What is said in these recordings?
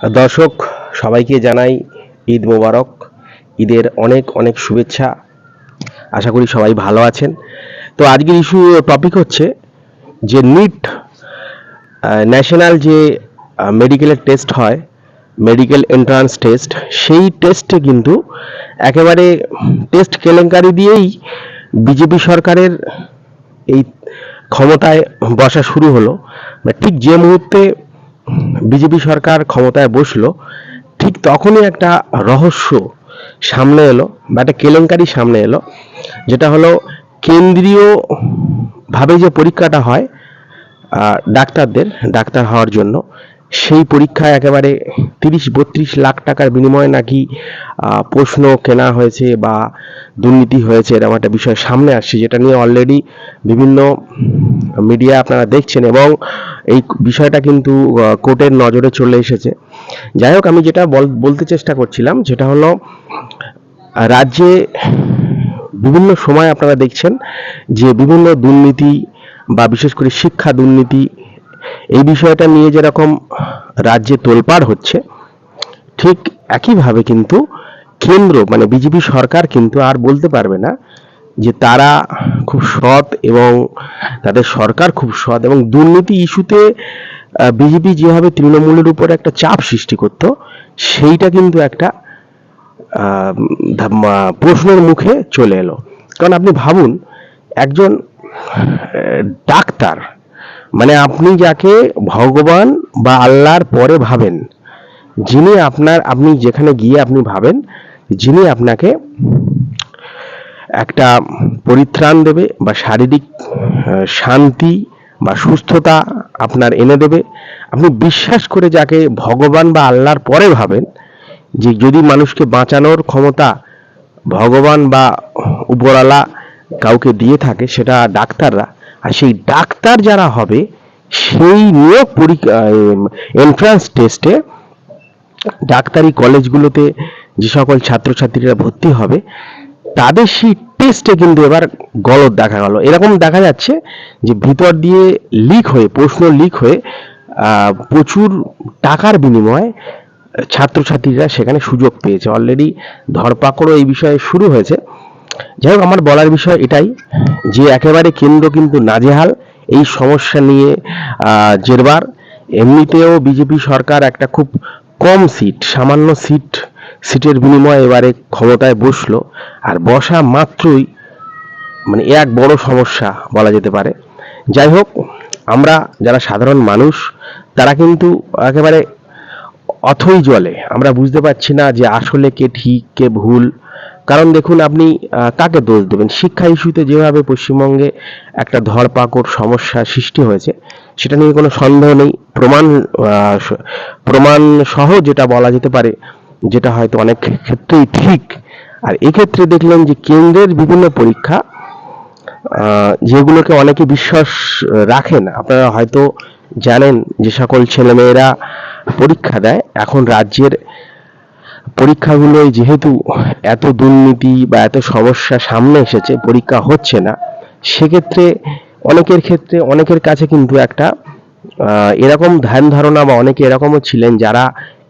দর্শক, সবাইকে জানাই ঈদ মোবারক। ঈদের অনেক অনেক শুভেচ্ছা। আশা করি সবাই ভালো আছেন। তো আজকের ইস্যু টপিক হচ্ছে যে নিট ন্যাশনাল যে মেডিকেলের টেস্ট হয় মেডিকেল এন্ট্রান্স টেস্ট সেই টেস্টে কিন্তু একেবারে টেস্ট কেলেঙ্কারি দিয়েই বিজেপি সরকারের এই ক্ষমতায় বসা শুরু হলো। মানে ঠিক যে মুহূর্তে বিজেপি সরকার ক্ষমতায় বসল, ঠিক তখনই একটা রহস্য সামনে এলো বা একটা কেলেঙ্কারি সামনে এলো, যেটা হলো কেন্দ্রীয় ভাবে যে পরীক্ষাটা হয় ডাক্তারদের, ডাক্তার হওয়ার জন্য সেই পরীক্ষায় একেবারে তিরিশ, বত্রিশ লাখ টাকার বিনিময়ে নাকি প্রশ্ন কেনা হয়েছে বা দুর্নীতি হয়েছে এরকম একটা বিষয় সামনে আসছে, যেটা নিয়ে অলরেডি বিভিন্ন মিডিয়া আপনারা দেখছেন এবং এই বিষয়টা কিন্তু কোর্টের নজরে চলে এসেছে। যাই হোক, আমি যেটা বল- বলতে চেষ্টা করছিলাম যেটা হলো, রাজ্যে বিভিন্ন সময় আপনারা দেখছেন যে বিভিন্ন দুর্নীতি বা বিশেষ করে শিক্ষা দুর্নীতি এই বিষয়টা নিয়ে যেরকম রাজ্যে তোলপাড় হচ্ছে, ঠিক একইভাবে কিন্তু কেন্দ্র মানে বিজেপি সরকার কিন্তু আর বলতে পারবে না যে তারা খুব সৎ এবং তাদের সরকার খুব সৎ এবং দুর্নীতি ইস্যুতে বিজেপি যেভাবে তৃণমূলের উপর একটা চাপ সৃষ্টি করত, সেইটা কিন্তু একটা প্রশ্নের মুখে চলে এলো। কারণ আপনি ভাবুন, একজন ডাক্তার মানে আপনি যাকে ভগবান বা আল্লাহর পরে ভাবেন, যিনি আপনার, আপনি যেখানে গিয়ে আপনি ভাবেন, যিনি আপনাকে একটা পরিত্রাণ দেবে বা শারীরিক শান্তি বা সুস্থতা আপনার এনে দেবে, আপনি বিশ্বাস করে যাকে ভগবান বা আল্লাহর পরে ভাবেন, যে যদি মানুষকে বাঁচানোর ক্ষমতা ভগবান বা উপরওয়ালা কাউকে দিয়ে থাকে, সেটা ডাক্তাররা আর সেই ডাক্তার যারা হবে, সেই নিয়োগ এন্ট্রান্স টেস্টে ডাক্তারি কলেজগুলোতে যে সকল ছাত্রছাত্রীরা ভর্তি হবে, তাদের সেই টেস্টে কিন্তু এবার গলদ দেখা গেল। এরকম দেখা যাচ্ছে যে ভিতর দিয়ে লিক হয়ে, প্রশ্ন লিক হয়ে প্রচুর টাকার বিনিময়ে ছাত্রছাত্রীরা সেখানে সুযোগ পেয়েছে। অলরেডি ধরপাকড়ও এই বিষয়ে শুরু হয়েছে। যাই হোক, আমার বলার বিষয় এটাই যে একেবারে কেন্দ্র কিন্তু নাজেহাল। এই সমস্যা নিয়ে জেরবার। এমনিতেও বিজেপি সরকার একটা খুব কম সিট, সামান্য সিট, সিটের বিনিময়ে এবারে ক্ষমতায় বসল। আর বসা মাত্রই মানে এক বড় সমস্যা বলা যেতে পারে। যাই হোক, আমরা যারা সাধারণ মানুষ, তারা কিন্তু একেবারে অথই জলে। আমরা বুঝতে পারছি না যে আসলে কে ঠিক, কে ভুল। কারণ দেখুন আপনি কাকে দোষ দেবেন? শিক্ষা ইস্যুতে যেভাবে পশ্চিমবঙ্গে একটা ধরপাকড় সমস্যা সৃষ্টি হয়েছে, সেটা নিয়ে কোনো সন্দেহ নেই। প্রমাণ প্রমাণ সহ যেটা বলা যেতে পারে, যেটা হয়তো অনেক ক্ষেত্রেই ঠিক। আর এক্ষেত্রে দেখলেন যে কেন্দ্রের বিভিন্ন পরীক্ষা যেগুলোকে অনেকে বিশ্বাস রাখেন, আপনারা হয়তো জানেন যে সকল ছেলেমেয়েরা পরীক্ষা দেয়, এখন রাজ্যের পরীক্ষাগুলোয় যেহেতু এত দুর্নীতি বা এত সমস্যা সামনে এসেছে, পরীক্ষা হচ্ছে না, সেক্ষেত্রে অনেকের ক্ষেত্রে, অনেকের কাছে কিন্তু একটা এরকম ধ্যান ধারণা বা অনেকে এরকমও ছিলেন যারা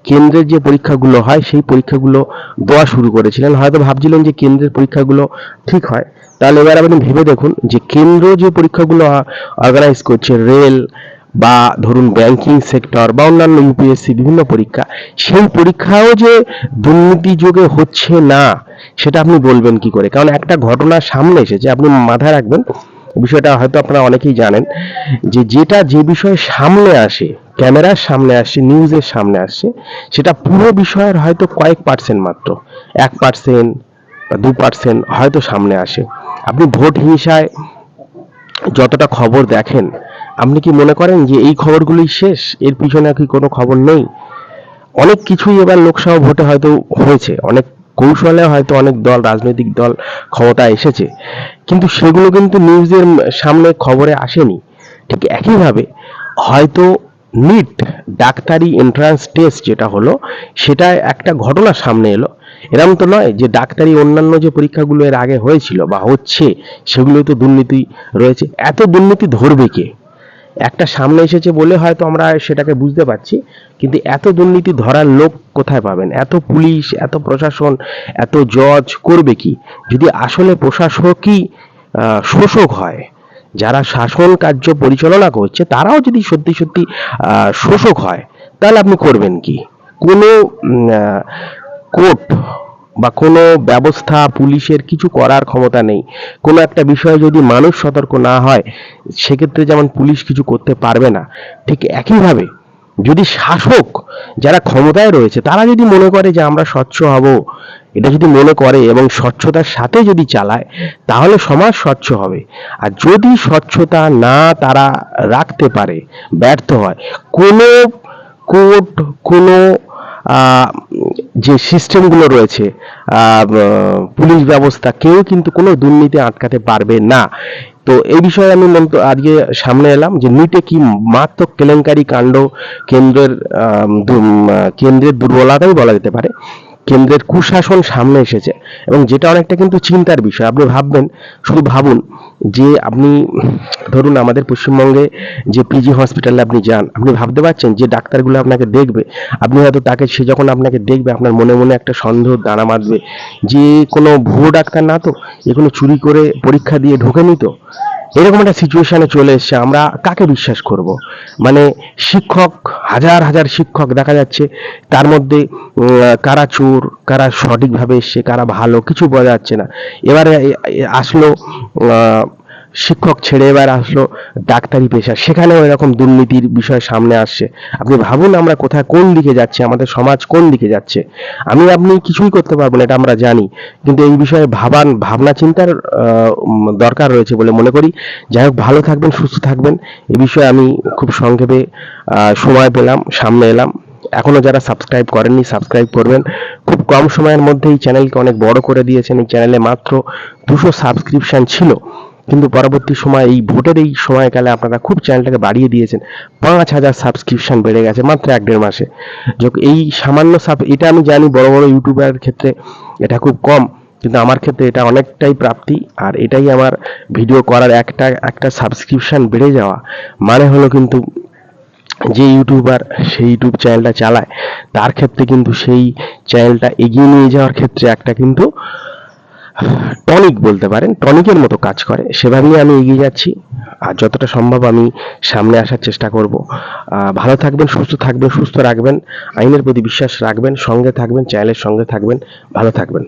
কেন্দ্রের যে পরীক্ষাগুলো হয়, সেই পরীক্ষাগুলো দেওয়া শুরু করেছিলেন। হয়তো ভাবছিলেন যে কেন্দ্রের পরীক্ষাগুলো ঠিক হয়। তাহলে এবার আপনি ভেবে দেখুন যে কেন্দ্র যে পরীক্ষাগুলো অর্গানাইজ করছে, রেল বা ধরুন ব্যাংকিং সেক্টর বা অন্যান্য ইউপিএসসি বিভিন্ন পরীক্ষা, সেই পরীক্ষাও যে দুর্নীতি যোগে হচ্ছে না, সেটা আপনি বলবেন কি করে? কারণ একটা ঘটনা সামনে এসেছে, আপনি মাথায় রাখবেন, বিষয়টা হয়তো আপনারা অনেকেই জানেন, যে যেটা যে বিষয়ে সামনে আসে, ক্যামেরার সামনে আসছে নিউজের সামনে আসছে সেটা পুরো বিষয়ের হয়তো কয়েক পার্সেন্ট মাত্র, এক পার্সেন্ট বা দু পার্সেন্ট হয়তো সামনে আসে। আপনি ভোট হিংসায় যতটা খবর দেখেন, আপনি কি মনে করেন যে এই খবরগুলি শেষ? এর পিছনে কি কোনো খবর নেই? অনেক কিছুই এবার লোকসভা ভোটে হয়তো হয়েছে। অনেক কৌশলে হয়তো অনেক দল, রাজনৈতিক দল ক্ষমতা এসেছে। কিন্তু সেগুলো কিন্তু নিউজের সামনে খবরে আসেনি। ঠিক একইভাবে হয়তো নিট ডাক্তারি এন্ট্রান্স টেস্ট যেটা হলো সেটা একটা ঘটনা সামনে এলো। এরকম তো নয় যে ডাক্তারি অন্যান্য যে পরীক্ষাগুলো এর আগে হয়েছিল বা হচ্ছে, সেগুলোই তো দুর্নীতি রয়েছে। এত দুর্নীতি ধরবে কে? একটা সামনে এসেছে বলে হয়তো আমরা সেটাকে বুঝতে পারছি, কিন্তু এত দুর্নীতি ধরার লোক কোথায় পাবেন? এত পুলিশ, এত প্রশাসন, এত জজ করবে কি? যদি আসলে প্রশাসকই শোষক হয় যারা শাসন কার্য পরিচালনা করছে, তারাও যদি সত্যি সত্যি শোষক হয়, তাহলে আপনি করবেন কি? কোনো কোর্ট বা কোনো ব্যবস্থা পুলিশের কিছু করার ক্ষমতা নেই। কোনো একটা বিষয়ে যদি মানুষ সতর্ক না হয়, সেক্ষেত্রে যেমন পুলিশ কিছু করতে পারবে না, ঠিক একইভাবে যদি শাসক যারা ক্ষমতায় রয়েছে, তারা যদি মনে করে যে আমরা স্বচ্ছ হব, এটা যদি মনে করে এবং স্বচ্ছতার সাথে যদি চালায়, তাহলে সমাজ স্বচ্ছ হবে। আর যদি স্বচ্ছতা না তারা রাখতে পারে, ব্যর্থ হয়, কোনো কোর্ট কোনো যে সিস্টেমগুলো রয়েছে পুলিশ ব্যবস্থা, কেউ কিন্তু কোনো দুর্নীতি আটকাতে পারবে না। তো এই বিষয়ে আমি আজকে সামনে এলাম যে নিটে কি মারাত্মক কেলেঙ্কারি কাণ্ড কেন্দ্রের কেন্দ্রের দুর্বলতাই বলা যেতে পারে। কেন্দ্রের কুশাসন সামনে এসেছে। এবং যেটা অনেকটা কিন্তু চিন্তার বিষয়। আপনি ভাববেন, শুধু ভাবুন যে আপনি, ধরুন আমাদের পশ্চিমবঙ্গে যে পিজি হসপিটালে আপনি যান, আপনি ভাবতে পারছেন যে ডাক্তারগুলো আপনাকে দেখবে। আপনি হয়তো তাকে, সে যখন আপনাকে দেখবে, আপনার মনে মনে একটা সন্দেহ দাঁড়া বাঁধবে যে কোনো ভুয়ো ডাক্তার না তো কোনো চুরি করে পরীক্ষা দিয়ে ঢোকে নিত এরকম একটা সিচুয়েশনে চলে এসছে, আমরা কাকে বিশ্বাস করব? মানে শিক্ষক, হাজার হাজার শিক্ষক দেখা যাচ্ছে, তার মধ্যে কারা চোর, কারা সঠিকভাবে এসছে, কারা ভালো, কিছু বোঝা যাচ্ছে না। এবারে আসলো শিক্ষক ছেড়ে এবার আসলো ডাক্তারি পেশা। সেখানেও এরকম দুর্নীতির বিষয় সামনে আসছে। আপনি ভাবুন আমরা কোথায় কোন দিকে যাচ্ছে, আমাদের সমাজ কোন দিকে যাচ্ছে। আমি, আপনি কিছুই করতে পারব না, এটা আমরা জানি। কিন্তু এই বিষয়ে ভাবান, ভাবনা চিন্তার দরকার রয়েছে বলে মনে করি। যাই হোক, ভালো থাকবেন, সুস্থ থাকবেন। এ বিষয়ে আমি খুব সংক্ষেপে সময় পেলাম, সামনে এলাম। এখনও যারা সাবস্ক্রাইব করেননি, সাবস্ক্রাইব করবেন। খুব কম সময়ের মধ্যে এই চ্যানেলকে অনেক বড় করে দিয়েছেন। এই চ্যানেলে মাত্র দুশো সাবস্ক্রিপশন ছিল। কিন্তু পরবর্তী সময় এই ভোটের এই সময়কালে আপনারা খুব চ্যানেলটাকে বাড়িয়ে দিয়েছেন। পাঁচ হাজার সাবস্ক্রিপশন বেড়ে গেছে মাত্র এক দেড় মাসে। এই সামান্য সাব এটা আমি জানি বড় বড় ইউটিউবারের ক্ষেত্রে এটা খুব কম, কিন্তু আমার ক্ষেত্রে এটা অনেকটাই প্রাপ্তি। আর এটাই আমার ভিডিও করার একটা একটা সাবস্ক্রিপশন বেড়ে যাওয়া। মানে হলো কিন্তু যে ইউটিউবার সেই ইউটিউব চ্যানেলটা চালায়, তার ক্ষেত্রে কিন্তু সেই চ্যানেলটা এগিয়ে নিয়ে যাওয়ার ক্ষেত্রে একটা কিন্তু টনিক বলতে পারেন, টনিকের মতো কাজ করে। সেভাবেই আমি এগিয়ে যাচ্ছি। আর যতটা সম্ভব আমি সামনে আসার চেষ্টা করব। ভালো থাকবেন, সুস্থ থাকবেন, সুস্থ রাখবেন, আইনের প্রতি বিশ্বাস রাখবেন, সঙ্গে থাকবেন, চ্যানেলের সঙ্গে থাকবেন, ভালো থাকবেন।